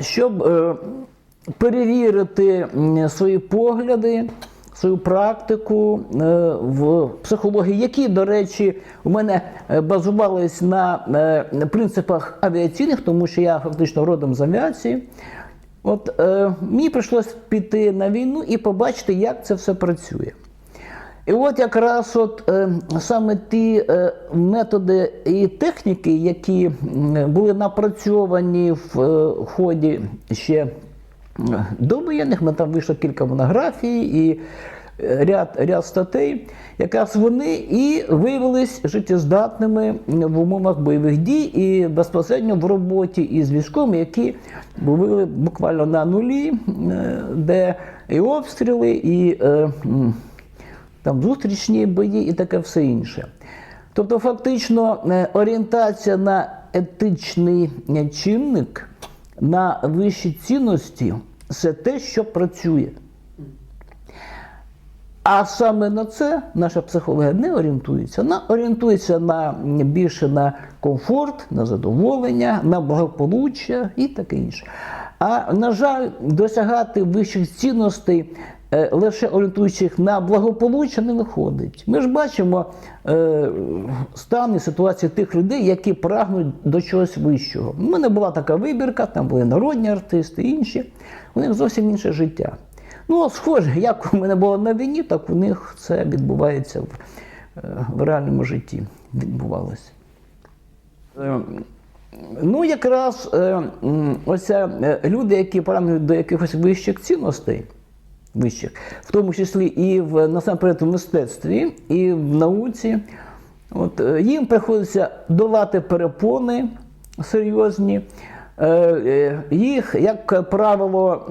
щоб е, перевірити свої погляди, свою практику е, в психології, які, до речі, у мене е, базувались на принципах авіаційних, тому що я фактично родом з авіації. От е, мені прийшлось піти на війну і побачити, як це все працює. І от якраз от е, саме ті е, методи і техніки, які були напрацьовані в е, ході ще м, до воєнних, ми там вийшло кілька монографій і е, ряд, ряд статей, якраз вони і виявились життєздатними в умовах бойових дій і безпосередньо в роботі із військовими, які були буквально на нулі, е, де і обстріли, і е, там зустрічні бої і таке все інше. Тобто, фактично, е, орієнтація на етичний е, чинник, на вищі цінності це те, що працює. А саме на це наша психологія не орієнтується. Вона орієнтується на більше на комфорт, на задоволення, на благополуччя і таке інше. А на жаль, досягати вищих цінностей, лише орієнтуючись на благополуччя, не виходить. Ми ж бачимо е, стан і ситуацію тих людей, які прагнуть до чогось вищого. У мене була така вибірка, там були народні артисти, інші. У них зовсім інше життя. Ну, схоже, як у мене було на війні, так у них це відбувається в, е, в реальному житті. Відбувалося. Е, Ну, якраз е, е, люди, які прагнуть до якихось вищих цінностей, вищих, в тому числі і в насамперед в мистецтві, і в науці, от, е, їм приходиться долати перепони серйозні. Е, е, Їх, як правило,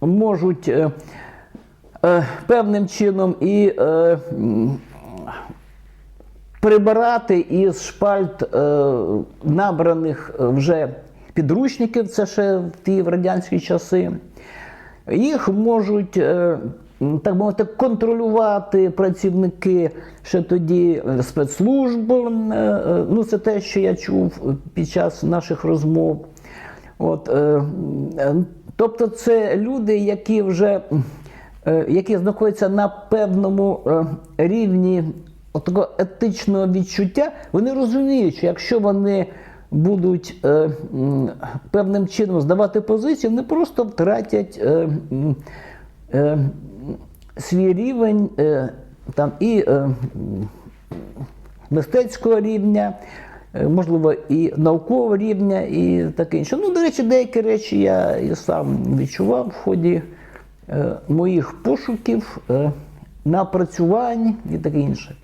можуть певним чином і прибирати із шпальт набраних вже підручників, це ще в ті в радянські часи. Їх можуть, е, так мовити, контролювати працівники ще тоді е, спецслужб. Е, Ну, це те, що я чув під час наших розмов. От, тобто, це люди, які вже які знаходяться на певному рівні такого етичного відчуття, вони розуміють, що якщо вони будуть е, певним чином здавати позиції, вони просто втратять е, е, свій рівень е, там, і е, мистецького рівня, е, можливо, і наукового рівня, і таке інше. Ну, до речі, деякі речі я і сам відчував в ході е, моїх пошуків, е, напрацювань і таке інше.